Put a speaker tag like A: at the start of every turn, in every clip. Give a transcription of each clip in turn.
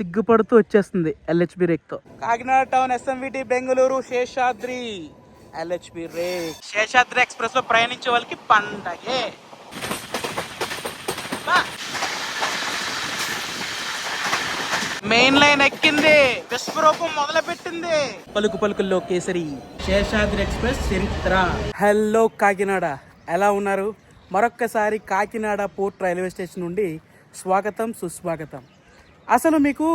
A: సిగ్గుపడుతూ వచ్చేస్తుంది LHB రేక్తో. Kakinada town SMVT Bengaluru Seshadri. LHB rake. Seshadri ఎక్స్ప్రెస్లో ప్రయాణించే వాళ్ళకి పండగే మెయిన్ లైన్ ఎక్కింది. విశ్వరూపం మొదలు పెట్టింది పలుకు పలుకుల్లో కేసరి. శేషాద్రి ఎక్స్ప్రెస్ చరిత్ర. హలో కాకినాడ. ఎలా ఉన్నారు? మరొక్కసారి కాకినాడ పోర్ట్ రైల్వే స్టేషన్ నుండి స్వాగతం సుస్వాగతం. అసలు మీకు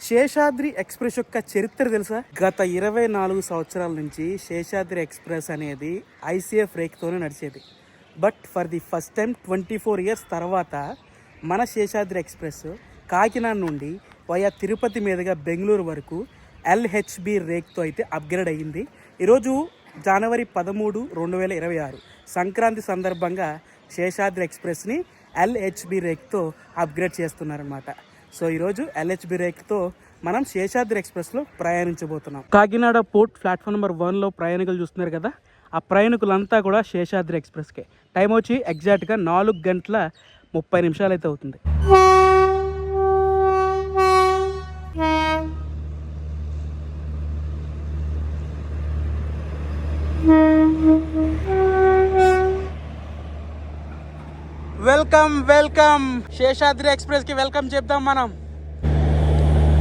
A: శేషాద్రి ఎక్స్ప్రెస్ యొక్క చరిత్ర తెలుసా? గత ఇరవై నాలుగు సంవత్సరాల నుంచి శేషాద్రి ఎక్స్ప్రెస్ అనేది ఐసీఎఫ్ రేక్తోనే నడిచేది. But for the first time twenty four years తర్వాత మన శేషాద్రి ఎక్స్ప్రెస్ కాకినాడ నుండి వయా తిరుపతి మీదుగా బెంగళూరు వరకు ఎల్హెచ్బి రేక్తో అయితే అప్గ్రేడ్ అయ్యింది. ఈరోజు జనవరి పదమూడు రెండు వేల ఇరవై ఆరు సంక్రాంతి సందర్భంగా శేషాద్రి ఎక్స్ప్రెస్ని ఎల్హెచ్బి రేక్తో అప్గ్రేడ్ చేస్తున్నారనమాట సో ఈరోజు ఎల్హెచ్బి రేక్తో మనం శేషాద్రి ఎక్స్ప్రెస్లో ప్రయాణించబోతున్నాం. కాకినాడ పోర్ట్ ప్లాట్ఫామ్ నెంబర్ వన్లో ప్రయాణికులు చూస్తున్నారు కదా ఆ ప్రయాణికులంతా కూడా శేషాద్రి ఎక్స్ప్రెస్కే. టైం వచ్చి ఎగ్జాక్ట్గా నాలుగు గంటల ముప్పై నిమిషాలు అయితే అవుతుంది. Welcome welcome. శేషాద్రి ఎక్స్ప్రెస్కి వెల్కమ్ చెప్దాం మనం.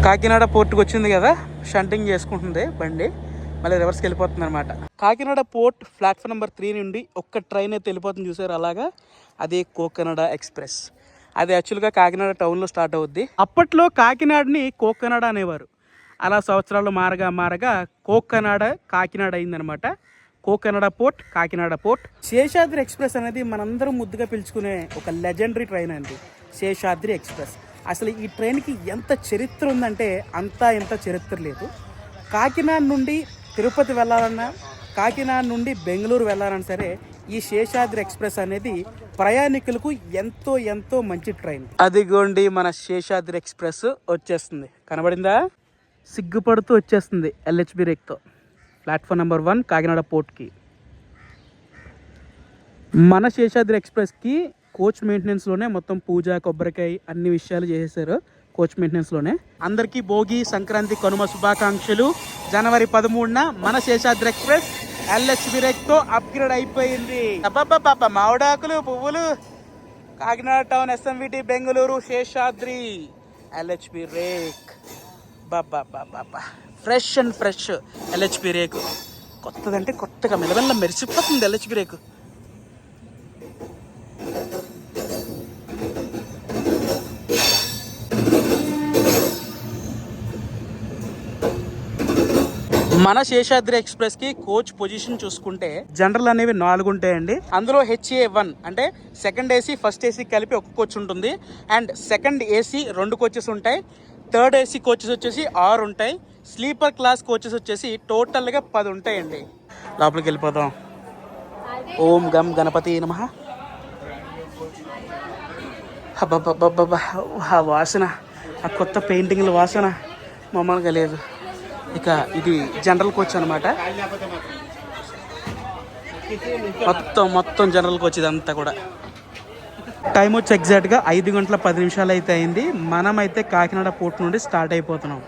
A: కాకినాడ పోర్ట్కి వచ్చింది కదా షంటింగ్ చేసుకుంటుంది బండి. మళ్ళీ రివర్స్కి వెళ్ళిపోతుంది అనమాట Kakinada port platform number three నుండి ఒక్క ట్రైన్ అయితే వెళ్ళిపోతుంది చూసారు అలాగా? అది కోకనడ ఎక్స్ప్రెస్. అది యాక్చువల్గా కాకినాడ టౌన్లో స్టార్ట్ అవుద్ది. అప్పట్లో కాకినాడని కోకనడ అనేవారు. అలా సంవత్సరాలు మారగా మారగా కోకనాడ కాకినాడ అయిందనమాట Cocanada port Kakinada port. Seshadri express అనేది మనందరం ముద్దుగా పిలుచుకునే ఒక లెజెండరీ ట్రైన్ అండి. శేషాద్రి ఎక్స్ప్రెస్. అసలు ఈ ట్రైన్కి ఎంత చరిత్ర ఉందంటే అంతా ఎంత చరిత్ర లేదు. కాకినాడ నుండి తిరుపతి వెళ్ళాలన్నా కాకినాడ నుండి బెంగళూరు వెళ్ళాలన్నా సరే ఈ శేషాద్రి ఎక్స్ప్రెస్ అనేది ప్రయాణికులకు ఎంతో ఎంతో మంచి ట్రైన్. అదిగోండి మన శేషాద్రి ఎక్స్ప్రెస్ వచ్చేస్తుంది. కనబడిందా? సిగ్గుపడుతూ వచ్చేస్తుంది ఎల్హెచ్బి రేక్తో. ప్లాట్ఫామ్ నెంబర్ వన్ కాకినాడ పోర్ట్కి. మన శేషాద్రి ఎక్స్ప్రెస్కి కోచ్ మెయింటెనెన్స్లోనే మొత్తం పూజ కొబ్బరికాయ అన్ని విషయాలు చేసేసారు కోచ్ మెయింటెనెన్స్లోనే. అందరికీ భోగి సంక్రాంతి కనుమ శుభాకాంక్షలు. జనవరి పదమూడున మన శేషాద్రి ఎక్స్ప్రెస్ ఎల్ఎస్ బిరేక్తో అప్గ్రేడ్ అయిపోయింది. అబ్బాబ్బాబ్బా మావిడాకులు పువ్వులు. Kakinada town SMVT Bengaluru Seshadri. LHB rake Baba Baba fresh and fresh LHP rake. కొత్తదంటే కొత్తగా మెల్లమెల్ల మెరిసిపోతుంది ఎల్హెచ్పి రేకు. మన శేషాద్రి ఎక్స్ప్రెస్కి కోచ్ పొజిషన్ చూసుకుంటే జనరల్ అనేవి నాలుగు ఉంటాయండి. అందులో హెచ్ఏ వన్ అంటే సెకండ్ ఏసీ ఫస్ట్ ఏసీ కలిపి ఒక కోచ్ ఉంటుంది. అండ్ సెకండ్ ఏసీ రెండు కోచెస్ ఉంటాయి. థర్డ్ ఏసీ కోచెస్ వచ్చేసి ఆరు ఉంటాయి. స్లీపర్ క్లాస్ కోచెస్ వచ్చేసి టోటల్గా పది ఉంటాయండి. లోపలికి వెళ్ళిపోదాం. ఓం గం గణపతి నమ. అబ్బబ్బబ్బబ్బబ్బా ఆ వాసన ఆ కొత్త పెయింటింగ్ల వాసన మామూలుగా లేదు. ఇక ఇది జనరల్ కోచ్ అనమాట మొత్తం మొత్తం జనరల్ కోచ్ ఇదంతా కూడా. టైం వచ్చి ఎగ్జాక్ట్గా ఐదు గంటల పది నిమిషాలు అయితే అయింది. మనమైతే కాకినాడ పోర్ట్ నుండి స్టార్ట్ అయిపోతున్నాం.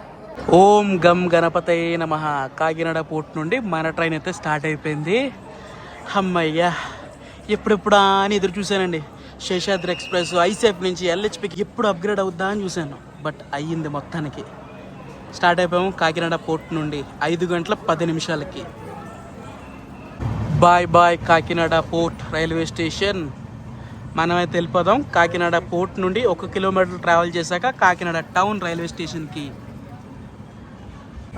A: ఓం గం గణపతయ నమ. కాకినాడ పోర్ట్ నుండి మన ట్రైన్ అయితే స్టార్ట్ అయిపోయింది. అమ్మయ్యా ఎప్పుడెప్పుడా అని ఎదురు చూశానండి. శేషాద్రి ఎక్స్ప్రెస్ ఐసీఎఫ్ నుంచి ఎల్హెచ్పికి ఎప్పుడు అప్గ్రేడ్ అవుద్దా అని చూశాను. బట్ అయ్యింది మొత్తానికి. స్టార్ట్ అయిపోయాము కాకినాడ పోర్ట్ నుండి ఐదు గంటల పది నిమిషాలకి. Bye bye Kakinada port railway station. మనమైతే వెళ్ళిపోదాం. కాకినాడ పోర్ట్ నుండి ఒక కిలోమీటర్ ట్రావెల్ చేశాక కాకినాడ టౌన్ రైల్వే స్టేషన్కి.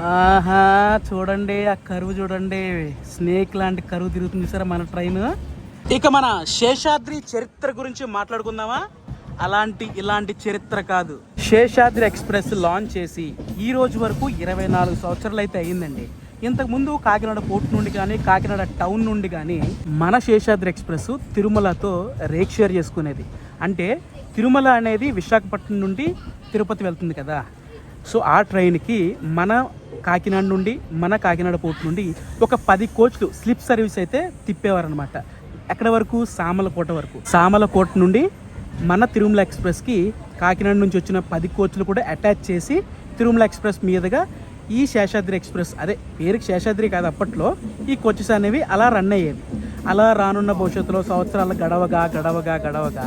A: ఆహా చూడండి ఆ కరువు చూడండి. స్నేక్ లాంటి కరువు తిరుగుతుంది సార్ మన ట్రైన్ ఇక మన శేషాద్రి చరిత్ర గురించి మాట్లాడుకుందామా? అలాంటి ఇలాంటి చరిత్ర కాదు. శేషాద్రి ఎక్స్ప్రెస్ లాంచ్ చేసి ఈ రోజు వరకు ఇరవై నాలుగు సంవత్సరాలు అయితే అయ్యిందండి. ఇంతకు ముందు కాకినాడ పోర్ట్ నుండి కానీ కాకినాడ టౌన్ నుండి కానీ మన శేషాద్రి ఎక్స్ప్రెస్ తిరుమలతో రేక్ షేర్ చేసుకునేది. అంటే తిరుమల అనేది విశాఖపట్నం నుండి తిరుపతి వెళ్తుంది కదా. సో ఆ ట్రైన్కి మన కాకినాడ నుండి మన కాకినాడ పోర్ట్ నుండి ఒక పది కోచ్లు స్లిప్ సర్వీస్ అయితే తిప్పేవారనమాట ఎక్కడ వరకు? సామలకోట వరకు. సామలకోట నుండి మన తిరుమల ఎక్స్ప్రెస్కి కాకినాడ నుంచి వచ్చిన పది కోచ్లు కూడా అటాచ్ చేసి తిరుమల ఎక్స్ప్రెస్ మీదుగా ఈ శేషాద్రి ఎక్స్ప్రెస్ అదే పేరుకి శేషాద్రి కాదు అప్పట్లో ఈ కోచెస్ అనేవి అలా రన్ అయ్యేవి. అలా రానున్న భవిష్యత్తులో సంవత్సరాల గడవగా గడవగా గడవగా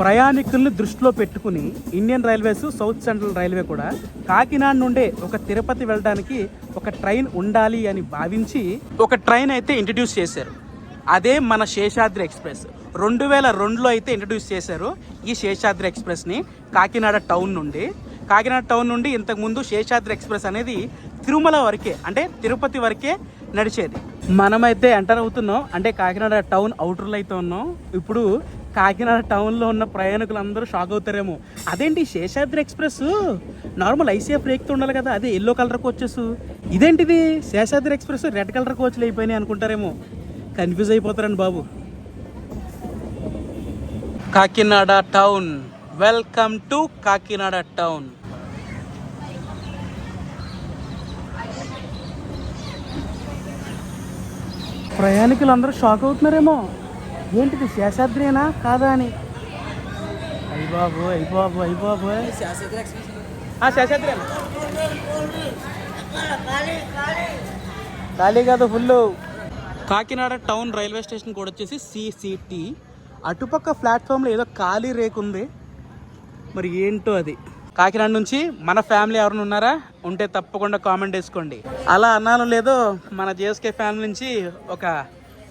A: ప్రయాణికుల్ని దృష్టిలో పెట్టుకుని Indian railways south central railway కూడా కాకినాడ నుండే ఒక తిరుపతి వెళ్ళడానికి ఒక ట్రైన్ ఉండాలి అని భావించి ఒక ట్రైన్ అయితే ఇంట్రడ్యూస్ చేశారు. అదే మన శేషాద్రి ఎక్స్ప్రెస్. రెండు వేల రెండులో అయితే ఇంట్రడ్యూస్ చేశారు ఈ శేషాద్రి ఎక్స్ప్రెస్ని కాకినాడ టౌన్ నుండి. కాకినాడ టౌన్ నుండి ఇంతకుముందు శేషాద్రి ఎక్స్ప్రెస్ అనేది తిరుమల వరకే అంటే తిరుపతి వరకే నడిచేది. మనమైతే ఎంటర్ అవుతున్నాం అంటే కాకినాడ టౌన్ అవుటర్లో అయితే ఉన్నాం. ఇప్పుడు కాకినాడ టౌన్లో ఉన్న ప్రయాణికులు అందరూ షాక్ అవుతారేమో. అదేంటి శేషాద్రి ఎక్స్ప్రెస్? నార్మల్ ఐసీఎఫ్ రేక్తో ఉండాలి కదా అదే ఎల్లో కలర్ కోచెస్. ఇదేంటిది? శేషాద్రి ఎక్స్ప్రెస్ రెడ్ కలర్ కోచ్లు అయిపోయినాయి అనుకుంటారేమో. కన్ఫ్యూజ్ అయిపోతారండి బాబు. Kakinada town. Welcome to Kakinada town. ప్రయాణికులు అందరూ షాక్ అవుతున్నారేమో. ఏంటిది శేషాద్రినా కాదా అని. అయ్యబాబు అయ్యబాబు అయ్యబాబు బాబు శేషాద్రి ఖాళీ కాదు full Kakinada town railway station కూడా వచ్చేసి సిసిటి అటుపక్క ప్లాట్ఫామ్లో ఏదో ఖాళీ రేకు ఉంది. మరి ఏంటో అది? కాకినాడ నుంచి మన ఫ్యామిలీ ఎవరైనా ఉన్నారా? ఉంటే తప్పకుండా కామెంట్ వేసుకోండి అలా అన్నాను లేదో మన జేఎస్కే ఫ్యామిలీ నుంచి ఒక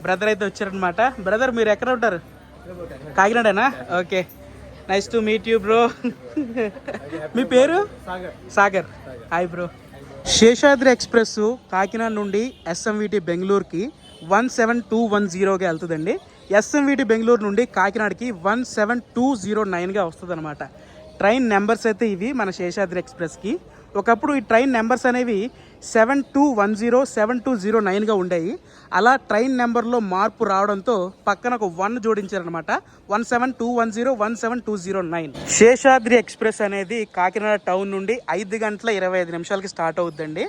A: బ్రదర్ అయితే వచ్చారనమాట బ్రదర్ మీరు ఎక్కడ ఉంటారు? కాకినాడేనా? Okay. Nice to meet you bro మీ పేరు? Sagar. Hi bro Seshadri express Kakinada నుండి ఎస్ఎంవిటి బెంగళూరుకి వన్ సెవెన్ టూ వన్ జీరోగా వెళ్తుందండి. ఎస్ఎంవిటి బెంగళూరు నుండి కాకినాడకి వన్ సెవెన్ టూ జీరో నైన్గా వస్తుంది అనమాట ట్రైన్ నెంబర్స్ అయితే ఇవి మన శేషాద్రి ఎక్స్ప్రెస్కి. ఒకప్పుడు ఈ ట్రైన్ నెంబర్స్ అనేవి seven two one zero seven two zero నైన్గా ఉండేవి అలా ట్రైన్ నెంబర్లో మార్పు రావడంతో పక్కన ఒక one జోడించారనమాట one seven two one zero one seven two zero nine. Seshadri express అనేది కాకినాడ టౌన్ నుండి ఐదు గంటల ఇరవై ఐదు నిమిషాలకి స్టార్ట్ అవుద్దండి.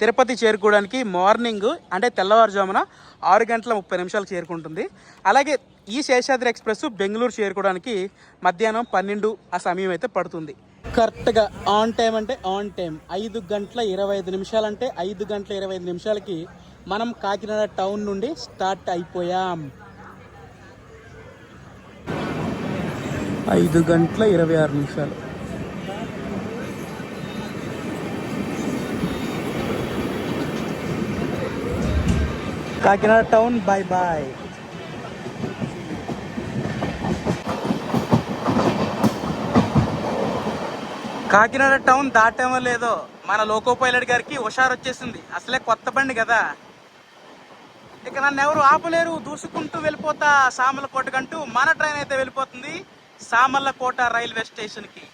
A: తిరుపతి చేరుకోవడానికి మార్నింగ్ అంటే తెల్లవారుజామున ఆరు గంటల ముప్పై నిమిషాలు చేరుకుంటుంది. అలాగే ఈ శేషాద్రి ఎక్స్ప్రెస్ బెంగళూరు చేరుకోవడానికి మధ్యాహ్నం పన్నెండు ఆ సమయం అయితే పడుతుంది. కరెక్ట్గా ఆన్ టైం అంటే ఆన్ టైం ఐదు గంటల ఇరవై ఐదు నిమిషాలంటే ఐదు గంటల ఇరవై ఐదు నిమిషాలకి మనం కాకినాడ టౌన్ నుండి స్టార్ట్ అయిపోయాం. ఐదు గంటల ఇరవై ఆరు నిమిషాలు. Kakinada town bye bye Kakinada town దాటామో లేదో మన లోకో పైలట్ గారికి హుషారు వచ్చేసింది అసలే కొత్త బండి కదా. ఇక నన్ను ఎవరు ఆపలేరు. దూసుకుంటూ వెళ్ళిపోతా సామర్లకోటకంటూ మన ట్రైన్ అయితే వెళ్ళిపోతుంది సామర్లకోట రైల్వే స్టేషన్కి.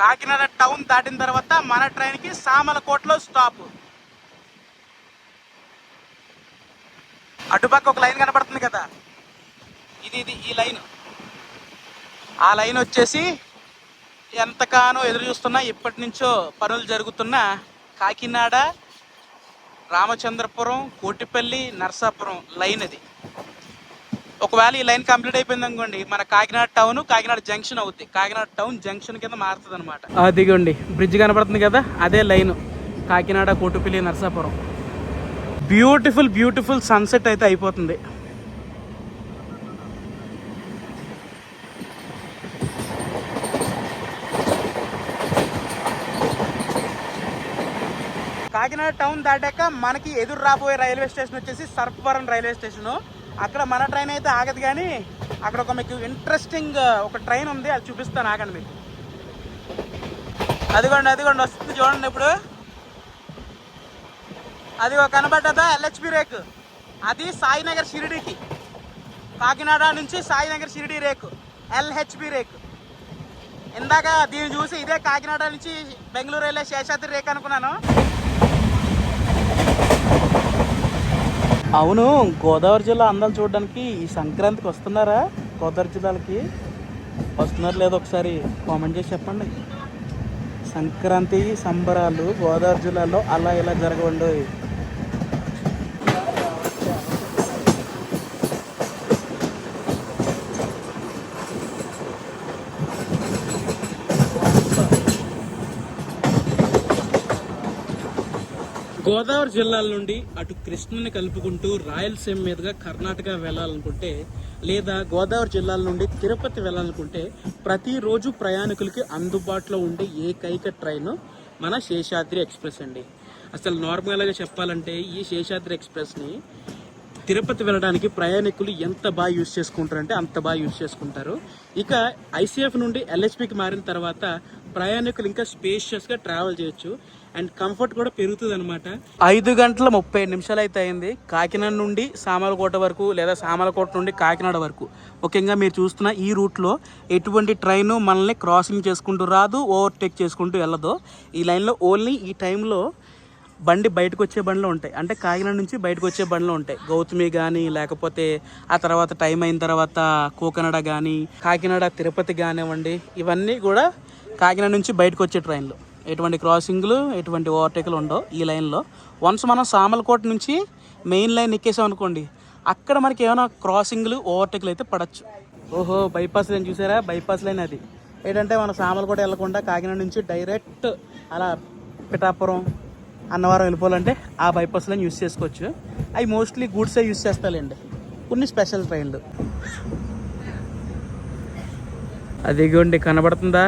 A: కాకినాడ టౌన్ దాటిన తర్వాత మన ట్రైన్కి సామర్లకోటలో స్టాప్. అటుపక్క ఒక లైన్ కనబడుతుంది కదా. ఇది ఇది ఈ లైన్. ఆ లైన్ వచ్చేసి ఎంతగానో ఎదురు చూస్తున్నా ఇప్పటి నుంచో పనులు జరుగుతున్న కాకినాడ రామచంద్రపురం కోటిపల్లి నర్సాపురం లైన్ అది. ఒకవేళ ఈ లైన్ కంప్లీట్ అయిపోయింది అనుకోండి మన కాకినాడ టౌన్ కాకినాడ జంక్షన్ అవుద్ది. కాకినాడ టౌన్ జంక్షన్ కింద మారుతుంది అనమాట అదిగోండి బ్రిడ్జ్ కనబడుతుంది కదా అదే line. Kakinada Kotipalli Narsapuram. Beautiful beautiful sunset అయితే అయిపోతుంది. కాకినాడ టౌన్ దాటాక మనకి ఎదురు రాబోయే రైల్వే స్టేషన్ వచ్చేసి సర్పవరం రైల్వే స్టేషన్. అక్కడ మన ట్రైన్ అయితే ఆగదు కానీ అక్కడ ఒక మీకు ఇంట్రెస్టింగ్ ఒక ట్రైన్ ఉంది అది చూపిస్తాను ఆగండి మీకు అదిగోండి అదిగోండి వస్తుంది చూడండి ఇప్పుడు. అది ఒక కనబడ్డదా? LHB rake. అది సాయినగర్ షిరిడీకి. కాకినాడ నుంచి Sainagar Shirdi rake. LHB rake. ఇందాక దీన్ని చూసి ఇదే కాకినాడ నుంచి బెంగళూరు వెళ్ళే శేషాద్రి రేక్ అనుకున్నాను. అవును గోదావరి జిల్లా అందాలు చూడడానికి ఈ సంక్రాంతికి వస్తున్నారా? గోదావరి జిల్లాలకి? వస్తున్నారు లేదో ఒకసారి కామెంట్ చేసి చెప్పండి. సంక్రాంతి సంబరాలు గోదావరి జిల్లాలో అలా ఇలా జరగవండి గోదావరి జిల్లాల నుండి అటు కృష్ణని కలుపుకుంటూ రాయలసీమ మీదుగా కర్ణాటక వెళ్ళాలనుకుంటే లేదా గోదావరి జిల్లాల నుండి తిరుపతి వెళ్ళాలనుకుంటే ప్రతిరోజు ప్రయాణికులకి అందుబాటులో ఉండే ఏకైక ట్రైన్ మన శేషాద్రి ఎక్స్ప్రెస్ అండి. అసలు నార్మల్గా చెప్పాలంటే ఈ శేషాద్రి ఎక్స్ప్రెస్ని తిరుపతి వెళ్ళడానికి ప్రయాణికులు ఎంత బాగా యూజ్ చేసుకుంటారంటే అంత బాగా యూజ్ చేసుకుంటారు. ఇక ఐసీఎఫ్ నుండి ఎల్హెచ్పికి మారిన తర్వాత ప్రయాణికులు ఇంకా స్పేషియస్గా ట్రావెల్ చేయొచ్చు. అండ్ కంఫర్ట్ కూడా పెరుగుతుంది అనమాట ఐదు గంటల ముప్పై నిమిషాలు అయితే అయింది. కాకినాడ నుండి సామలకోట వరకు లేదా సామలకోట నుండి కాకినాడ వరకు. ముఖ్యంగా మీరు చూస్తున్న ఈ రూట్లో ఎటువంటి ట్రైన్ మనల్ని క్రాసింగ్ చేసుకుంటూ రాదు ఓవర్టేక్ చేసుకుంటూ వెళ్ళదు. ఈ లైన్లో ఓన్లీ ఈ టైంలో బండి బయటకు వచ్చే బండ్లు ఉంటాయి. అంటే కాకినాడ నుంచి బయటకు వచ్చే బండ్లు ఉంటాయి. గౌతమి కానీ లేకపోతే ఆ తర్వాత టైం అయిన తర్వాత కోకనడ కానీ కాకినాడ తిరుపతి కానివ్వండి ఇవన్నీ కూడా కాకినాడ నుంచి బయటకు వచ్చే ట్రైన్లు. ఎటువంటి క్రాసింగ్లు ఎటువంటి ఓవర్టేక్లు ఉండవు ఈ లైన్లో. వన్స్ మనం సామలకోట నుంచి మెయిన్ లైన్ ఎక్కేసాం అనుకోండి అక్కడ మనకి ఏమైనా క్రాసింగ్లు ఓవర్టేక్లు అయితే పడచ్చు. ఓహో బైపాస్ లైన్ చూసారా? బైపాస్ లైన్ అది. ఏంటంటే మనం సామలకోట వెళ్ళకుండా కాకినాడ నుంచి డైరెక్ట్ అలా పిఠాపురం అన్నవరం వెళ్ళిపోవాలంటే ఆ బైపాస్ లైన్ యూస్ చేసుకోవచ్చు. అవి మోస్ట్లీ గూడ్సే యూస్ చేస్తాలండి కొన్ని స్పెషల్ ట్రైన్లు. అదిగోండి కనబడుతుందా?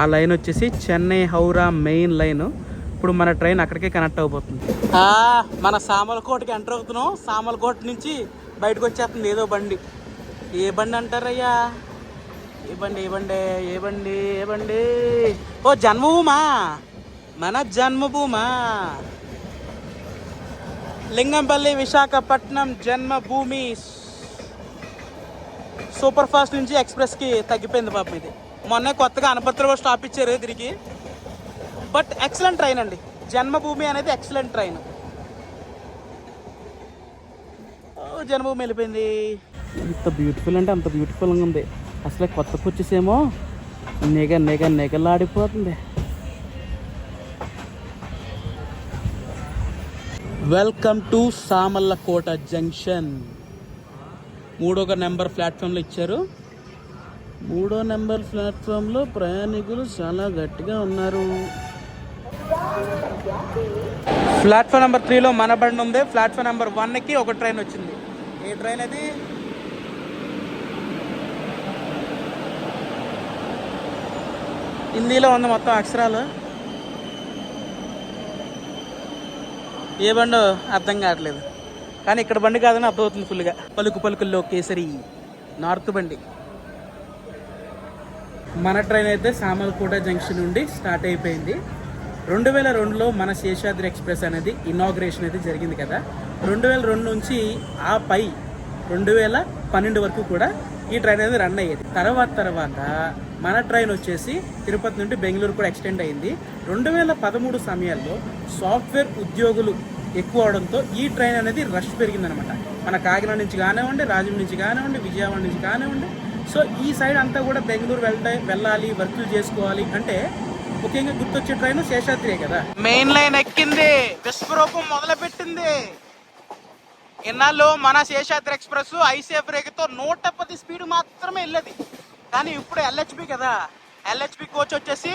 A: ఆ లైన్ వచ్చేసి చెన్నై హౌరా మెయిన్ లైన్. ఇప్పుడు మన ట్రైన్ అక్కడికే కనెక్ట్ అవబోతుంది. మన సామలకోటకి ఎంటర్ అవుతున్నాం. సామలకోట నుంచి బయటకు వచ్చేస్తుంది ఏదో బండి. ఏ బండి అంటారయ్యా? ఏ బండి ఏ బండి ఏ బండి ఏ బండి? ఓ జన్మభూమా? మన జన్మభూమా? లింగంపల్లి విశాఖపట్నం జన్మభూమి. సూపర్ ఫాస్ట్ నుంచి ఎక్స్ప్రెస్కి తగ్గిపోయింది పాపం ఇది. మొన్న కొత్తగా అనపత్రిలో స్టాప్ ఇచ్చారు తిరిగి. బట్ ఎక్సలెంట్ ట్రైన్ అండి. జన్మభూమి అనేది ఎక్సలెంట్ ట్రైన్ జన్మభూమి వెళ్ళిపోయింది. ఎంత బ్యూటిఫుల్ అంటే అంత బ్యూటిఫుల్గా ఉంది. అసలు కొత్త వచ్చేసేమో నిగ నిగ నిగలాడిపోతుంది. వెల్కమ్ టు సామల్లకోట జంక్షన్ మూడో నెంబర్ ప్లాట్ఫామ్లో ఇచ్చారు. మూడో నెంబర్ ప్లాట్ఫామ్లో ప్రయాణికులు చాలా గట్టిగా ఉన్నారు. ప్లాట్ఫామ్ నెంబర్ త్రీలో మన బండి ఉంది. ప్లాట్ఫామ్ నెంబర్ వన్కి ఒక ట్రైన్ వచ్చింది. ఏ ట్రైన్ అది? హిందీలో ఉంది మొత్తం అక్షరాలు. ఏ బండి అర్థం కావట్లేదు. కానీ ఇక్కడ బండి కాదని అర్థమవుతుంది ఫుల్గా. పలుకు పలుకుల్లో కేసరి. నార్త్ బండి. మన ట్రైన్ అయితే సామల్కోట జంక్షన్ నుండి స్టార్ట్ అయిపోయింది. రెండు వేల రెండులో మన శేషాద్రి ఎక్స్ప్రెస్ అనేది ఇనాగ్రేషన్ అయితే జరిగింది కదా. రెండు వేల రెండు నుంచి ఆ పై రెండు వేల పన్నెండు వరకు కూడా ఈ ట్రైన్ అనేది రన్ అయ్యేది. తర్వాత తర్వాత మన ట్రైన్ వచ్చేసి తిరుపతి నుండి బెంగళూరు కూడా ఎక్స్టెండ్ అయింది. రెండు వేల పదమూడు సమయాల్లో సాఫ్ట్వేర్ ఉద్యోగులు ఎక్కువ అవడంతో ఈ ట్రైన్ అనేది రష్ పెరిగిందనమాట మన కాకినాడ నుంచి కానివ్వండి రాజమండ్రి నుంచి కానివ్వండి విజయవాడ నుంచి కానివ్వండి సో ఈ సైడ్ అంతా కూడా బెంగళూరు వెళ్తే వెళ్ళాలి వర్కులు చేసుకోవాలి అంటే ముఖ్యంగా గుర్తొచ్చే ట్రైన్ శేషాద్రియే కదా. మెయిన్ లైన్ ఎక్కింది. విశ్వరూపం మొదలు పెట్టింది ఇన్నాళ్ళు మన శేషాద్రి ఎక్స్ప్రెస్ ఐసీఎఫ్ బ్రేక్తో నూట పది స్పీడ్ మాత్రమే వెళ్ళేది. కానీ ఇప్పుడు ఎల్హెచ్బి కదా. ఎల్హెచ్బి కోచ్ వచ్చేసి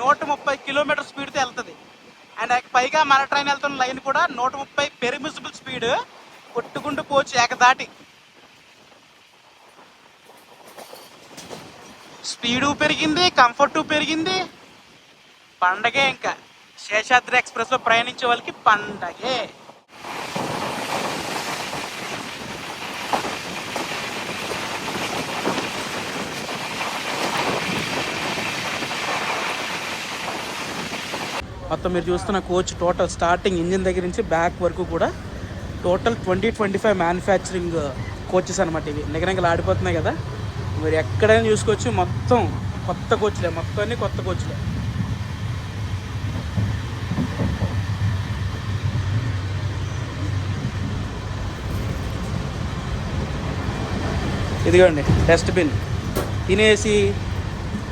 A: నూట ముప్పై కిలోమీటర్ స్పీడ్తో వెళ్తుంది. అండ్ పైగా మన ట్రైన్ వెళ్తున్న లైన్ కూడా నూట ముప్పై పెరిమిసిబుల్ స్పీడ్. కొట్టుకుంటూ పోవచ్చు ఏకదాటి. స్పీడు పెరిగింది కంఫర్టు పెరిగింది. పండగే ఇంకా. శేషాద్రి ఎక్స్ప్రెస్లో ప్రయాణించే వాళ్ళకి పండగే. మొత్తం మీరు చూస్తున్న కోచ్ టోటల్ స్టార్టింగ్ ఇంజిన్ దగ్గర నుంచి బ్యాక్ వరకు కూడా total twenty twenty five manufacturing coaches అనమాట ఇవి. నిగనగలు ఆడిపోతున్నాయి కదా. మీరు ఎక్కడైనా చూసుకోవచ్చు మొత్తం కొత్త కోచ్లే మొత్తం అన్ని కొత్త కోచ్లే. ఇదిగోండి డస్ట్బిన్ తినేసి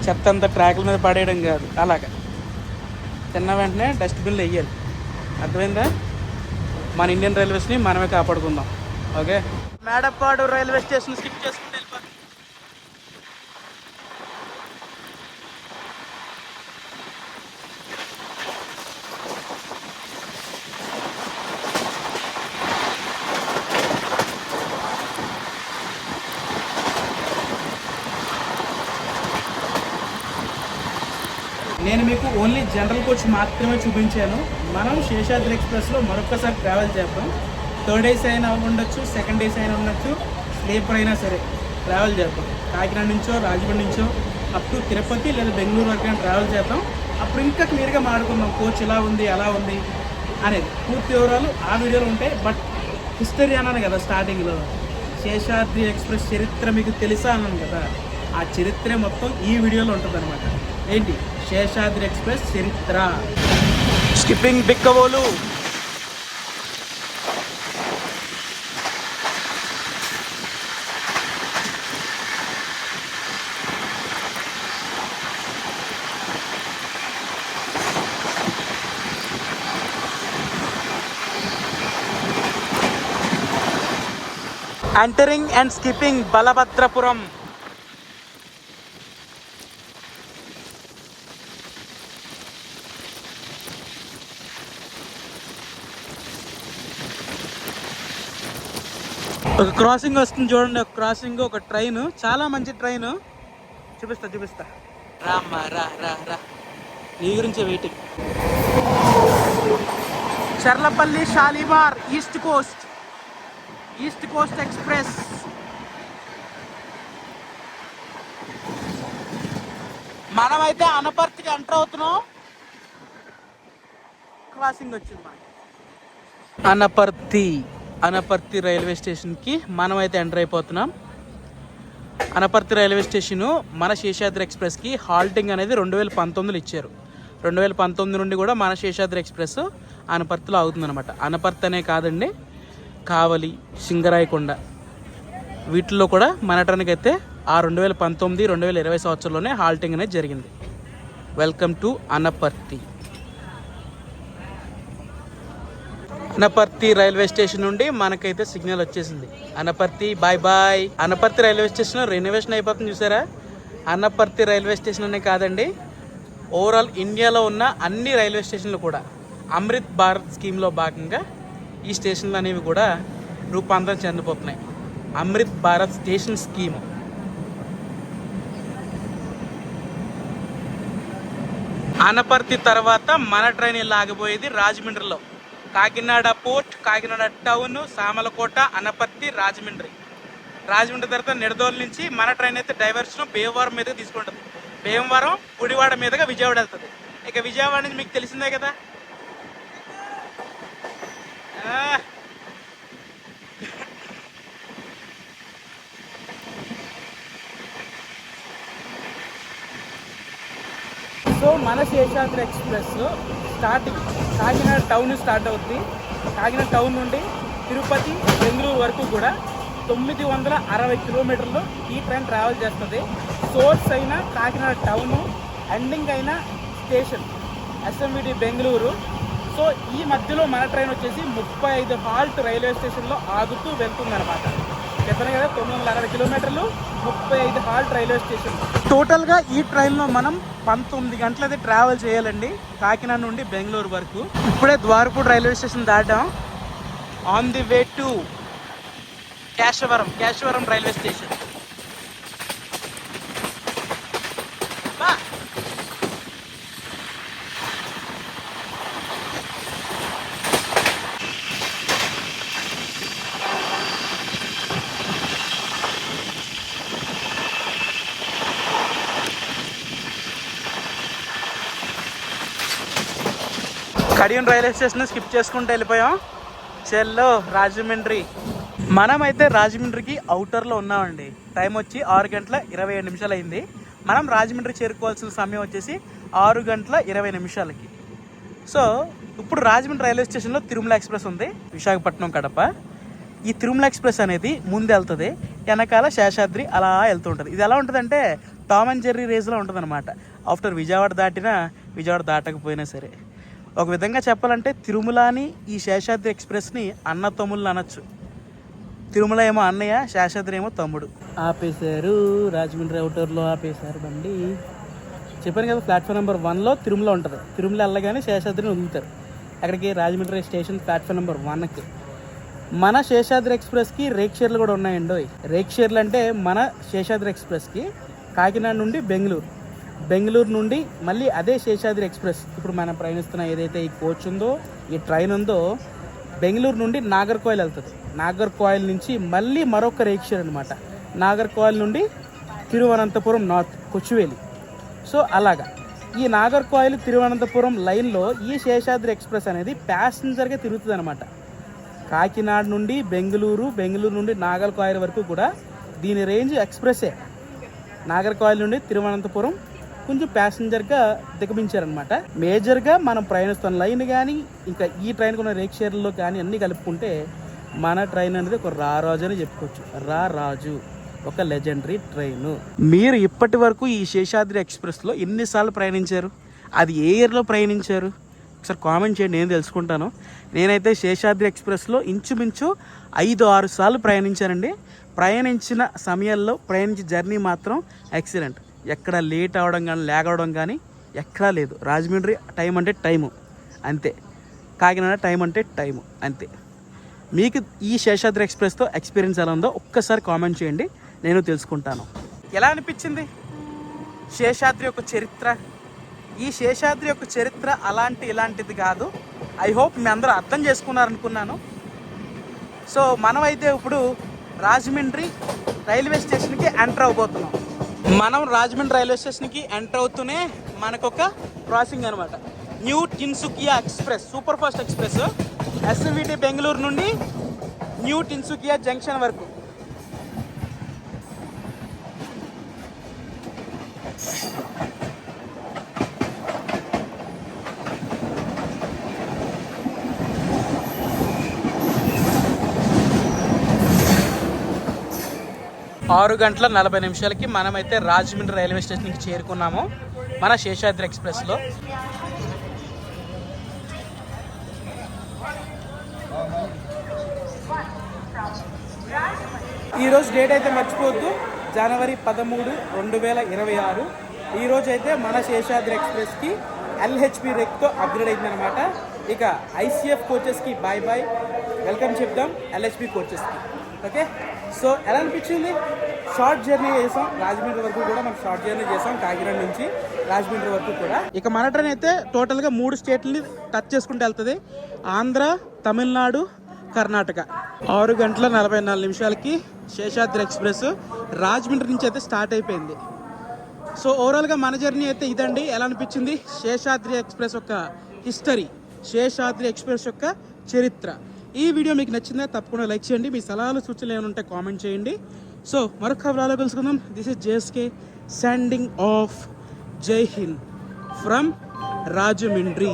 A: చెత్త అంతా ట్రాక్ల మీద పడేయడం కాదు అలాగా. తిన్న వెంటనే డస్ట్బిన్లు వెయ్యాలి. అర్థమైందా? మన ఇండియన్ రైల్వేస్ని మనమే కాపాడుకుందాం. Okay? Medapadu railway station skip చేసుకుంటే వెళ్ళిపోతాం నేను మీకు ఓన్లీ జనరల్ కోచ్ మాత్రమే చూపించాను. మనం శేషాద్రి ఎక్స్ప్రెస్లో మరొకసారి ట్రావెల్ చేద్దాం. థర్డ్ డేస్ అయినా ఉండొచ్చు సెకండ్ డేస్ అయినా ఉండొచ్చు స్లీపర్ అయినా సరే ట్రావెల్ చేద్దాం. కాకినాడ నుంచో రాజమండ్రి నుంచో అప్ టు తిరుపతి లేదా బెంగళూరు వరకు ట్రావెల్ చేద్దాం. అప్పుడు ఇంకా క్లియర్గా మాట్లాడుకుందాం కోచ్ ఎలా ఉంది ఎలా ఉంది అనేది. పూర్తి వివరాలు ఆ వీడియోలో ఉంటాయి. బట్ హిస్టరీ అన్నాను కదా స్టార్టింగ్లో శేషాద్రి ఎక్స్ప్రెస్ చరిత్ర మీకు తెలుసా అన్నాను కదా. ఆ చరిత్ర మొత్తం ఈ వీడియోలో ఉంటుంది ఏంటి? శేషాద్రి ఎక్స్ప్రెస్ చరిత్ర. Skipping Bikkavolu. Entering and skipping Balabhadrapuram crossing వస్తుంది చూడండి ఒక క్రాసింగ్ ఒక ట్రైన్ చాలా మంచి ట్రైన్ చూపిస్తా చూపిస్తా. రామ్మా రా రా రా. నీ గురించే waiting Charlapalli Shalimar east coast east coast express మనమైతే అనపర్తికి ఎంటర్ అవుతున్నాం. క్రాసింగ్ వచ్చింది మనకి. అనపర్తి. అనపర్తి రైల్వే స్టేషన్కి మనమైతే ఎంటర్ అయిపోతున్నాం. అనపర్తి రైల్వే స్టేషను మన శేషాద్రి ఎక్స్ప్రెస్కి హాల్టింగ్ అనేది రెండు వేల పంతొమ్మిదిలో ఇచ్చారు. రెండు వేల పంతొమ్మిది నుండి కూడా మన శేషాద్రి ఎక్స్ప్రెస్ అనపర్తిలో అవుతుందన్నమాట అనపర్తి అనే కాదండి కావలి సింగరాయకొండ. వీటిల్లో కూడా మన ట్రైన్కి అయితే ఆ రెండు వేల పంతొమ్మిది రెండు వేల ఇరవై సంవత్సరంలోనే హాల్టింగ్ అనేది జరిగింది. Welcome to Anaparthi. Anaparthi railway station నుండి మనకైతే సిగ్నల్ వచ్చేసింది. Anaparthi bye bye Anaparthi railway station renovation అయిపోతుంది చూసారా? అనపర్తి రైల్వే స్టేషన్ అనే కాదండి. ఓవరాల్ ఇండియాలో ఉన్న అన్ని రైల్వే స్టేషన్లు కూడా అమృత్ భారత్ స్కీమ్లో భాగంగా ఈ స్టేషన్లు అనేవి కూడా రూపాంతరం చెందిపోతున్నాయి అమృత్ భారత్ స్టేషన్ స్కీమ్. అనపర్తి తర్వాత మన ట్రైన్ లాగబోయేది రాజమండ్రిలో. Kakinada port Kakinada town Samalkot Anaparthi Rajahmundry. Rajahmundry తర్వాత నిడదోలు నుంచి మన ట్రైన్ అయితే డైవర్షన్ భీమవరం మీదగా తీసుకుంటుంది. భీమవరం గుడివాడ మీదుగా విజయవాడ వెళ్తుంది. ఇక విజయవాడ నుంచి మీకు తెలిసిందే కదా ఆ, సో మన Seshadri express starting Kakinada town start అవుతుంది కాకినాడ టౌన్ నుండి తిరుపతి బెంగళూరు వరకు కూడా తొమ్మిది వందల అరవై కిలోమీటర్లు ఈ ట్రైన్ ట్రావెల్ చేస్తుంది. సోర్స్ అయిన కాకినాడ టౌను ఎండింగ్ అయిన స్టేషన్ ఎస్ఎంవిడి బెంగళూరు. సో ఈ మధ్యలో మన ట్రైన్ వచ్చేసి ముప్పై ఐదు హాల్ట్ రైల్వే స్టేషన్లో ఆగుతూ వెళ్తుంది అనమాట చెప్పాను కదా తొమ్మిది వందల అరవై కిలోమీటర్లు ముప్పై ఐదు హాల్ట్ రైల్వే స్టేషన్. టోటల్గా ఈ ట్రైన్లో మనం పంతొమ్మిది గంటలు అయితే ట్రావెల్ చేయాలండి కాకినాడ నుండి బెంగళూరు వరకు. ఇప్పుడే Dwarapudi railway station దాటాం. On the way to Kesavaram Kesavaram railway station. Kadiyam railway station skip చేసుకుంటూ వెళ్ళిపోయాం. చెల్లో రాజమండ్రి. మనమైతే రాజమండ్రికి అవుటర్లో ఉన్నామండి. టైం వచ్చి ఆరు గంటల ఇరవై ఏడు నిమిషాలు అయింది మనం రాజమండ్రి చేరుకోవాల్సిన సమయం వచ్చేసి ఆరు గంటల ఇరవై నిమిషాలకి. సో ఇప్పుడు రాజమండ్రి రైల్వే స్టేషన్లో తిరుమల ఎక్స్ప్రెస్ ఉంది. విశాఖపట్నం కడప. ఈ తిరుమల ఎక్స్ప్రెస్ అనేది ముందు వెళ్తుంది. వెనకాల శేషాద్రి అలా వెళ్తూ ఉంటుంది. ఇది ఎలా ఉంటుందంటే టామ్ అండ్ జెర్రీ రేస్లో ఉంటుంది అనమాట ఆఫ్టర్ విజయవాడ దాటినా విజయవాడ దాటకపోయినా సరే. ఒక విధంగా చెప్పాలంటే తిరుమలని ఈ శేషాద్రి ఎక్స్ప్రెస్ని అన్న తమ్ముళ్ళు అనొచ్చు. తిరుమల ఏమో అన్నయ్య శేషాద్రి ఏమో తమ్ముడు. ఆపేశారు రాజమండ్రి అవుటర్లో ఆపేశారు బండి. చెప్పాను కదా ప్లాట్ఫామ్ నెంబర్ వన్లో తిరుమల ఉంటుంది. తిరుమల వెళ్ళగానే శేషాద్రిని వదులుతారు. అక్కడికి రాజమండ్రి స్టేషన్ ప్లాట్ఫామ్ నెంబర్ వన్కి మన శేషాద్రి ఎక్స్ప్రెస్కి రేక్ షేర్లు కూడా ఉన్నాయండి రేక్షేర్లు రేక్ షేర్లు అంటే మన శేషాద్రి ఎక్స్ప్రెస్కి కాకినాడ నుండి బెంగళూరు. బెంగళూరు నుండి మళ్ళీ అదే శేషాద్రి ఎక్స్ప్రెస్. ఇప్పుడు మనం ప్రయాణిస్తున్న ఏదైతే ఈ కోచ్ ఉందో ఈ ట్రైన్ ఉందో బెంగళూరు నుండి నాగర్కోయిల్ వెళ్తుంది. నాగర్కోయిల్ నుంచి మళ్ళీ మరొక రేక్షర్ అనమాట నాగర్కోయిల్ నుండి తిరువనంతపురం నార్త్ కొచ్చువేలి. సో అలాగా. ఈ నాగర్కోయిల్ తిరువనంతపురం లైన్లో ఈ శేషాద్రి ఎక్స్ప్రెస్ అనేది ప్యాసింజర్గా తిరుగుతుంది అనమాట కాకినాడ నుండి బెంగళూరు బెంగళూరు నుండి నాగర్కోయిల్ వరకు కూడా దీని రేంజ్ ఎక్స్ప్రెస్సే. నాగర్కోయిల్ నుండి తిరువనంతపురం కొంచెం ప్యాసింజర్గా దిగమించారనమాట మేజర్గా మనం ప్రయాణిస్తున్న లైన్ కానీ ఇంకా ఈ ట్రైన్ ఉన్న రేక్ షేర్లో కానీ అన్నీ కలుపుకుంటే మన ట్రైన్ అనేది ఒక రారాజు అని చెప్పుకోవచ్చు. రా రాజు ఒక లెజెండరీ ట్రైన్ మీరు ఇప్పటి వరకు ఈ శేషాద్రి ఎక్స్ప్రెస్లో ఎన్నిసార్లు ప్రయాణించారు? అది ఏ ఇయర్లో ప్రయాణించారు? ఒకసారి కామెంట్ చేయండి నేను తెలుసుకుంటాను. నేనైతే శేషాద్రి ఎక్స్ప్రెస్లో ఇంచుమించు ఐదు ఆరు సార్లు ప్రయాణించానండి. ప్రయాణించిన సమయాల్లో ప్రయాణించే జర్నీ మాత్రం ఎక్సలెంట్ ఎక్కడ లేట్ అవడం కానీ లేగవడం కానీ ఎక్కడా లేదు. రాజమండ్రి టైం అంటే టైము. అంతే. కాకినాడ టైం అంటే టైము. అంతే. మీకు ఈ శేషాద్రి ఎక్స్ప్రెస్తో ఎక్స్పీరియన్స్ ఎలా ఉందో ఒక్కసారి కామెంట్ చేయండి. నేను తెలుసుకుంటాను. ఎలా అనిపించింది? శేషాద్రి యొక్క చరిత్ర. ఈ శేషాద్రి యొక్క చరిత్ర అలాంటి ఇలాంటిది కాదు. ఐ హోప్ మీ అందరూ అర్థం చేసుకున్నారనుకున్నాను. సో మనమైతే ఇప్పుడు రాజమండ్రి రైల్వే స్టేషన్కి ఎంటర్ అవబోతున్నాం. మనం రాజమండ్రి రైల్వే స్టేషన్కి ఎంటర్ అవుతూనే మనకొక క్రాసింగ్ అనమాట new Tinsukia express super fast express SVT Bengaluru నుండి న్యూ టిన్సుకియా జంక్షన్ వరకు. ఆరు గంటల నలభై నిమిషాలకి మనమైతే రాజమండ్రి రైల్వే స్టేషన్కి చేరుకున్నాము మన శేషాద్రి ఎక్స్ప్రెస్లో. ఈరోజు డేట్ అయితే మర్చిపోవద్దు జనవరి పదమూడు రెండు వేల ఇరవై ఆరు. ఈరోజు అయితే మన శేషాద్రి ఎక్స్ప్రెస్కి ఎల్హెచ్పి రెక్తో అప్గ్రేడ్ అయిందనమాట ఇక ఐసీఎఫ్ కోచెస్కి బాయ్ బాయ్ వెల్కమ్ చెప్దాం ఎల్హెచ్పి కోచెస్కి ఓకే సో ఎలా అనిపించింది? షార్ట్ జర్నీ చేసాం. రాజమండ్రి వరకు కూడా మనం షార్ట్ జర్నీ చేసాం కాకినాడ నుంచి రాజమండ్రి వరకు కూడా. ఇక మన ట్రైన్ అయితే టోటల్గా మూడు స్టేట్లని టచ్ చేసుకుంటూ వెళ్తుంది. ఆంధ్ర తమిళనాడు కర్ణాటక. ఆరు గంటల నలభై నాలుగు నిమిషాలకి శేషాద్రి ఎక్స్ప్రెస్ రాజమండ్రి నుంచి అయితే స్టార్ట్ అయిపోయింది. సో ఓవరాల్గా మన జర్నీ అయితే ఇదండి. ఎలా అనిపించింది? శేషాద్రి ఎక్స్ప్రెస్ యొక్క హిస్టరీ శేషాద్రి ఎక్స్ప్రెస్ యొక్క చరిత్ర. ఈ వీడియో మీకు నచ్చిందా తప్పకుండా లైక్ చేయండి. మీ సలహాలు సూచనలు ఏమైనా ఉంటే కామెంట్ చేయండి. సో మరొక వివరాలు కలుసుకుందాం. This is JSK signing off జై హింద్ ఫ్రమ్ రాజమండ్రి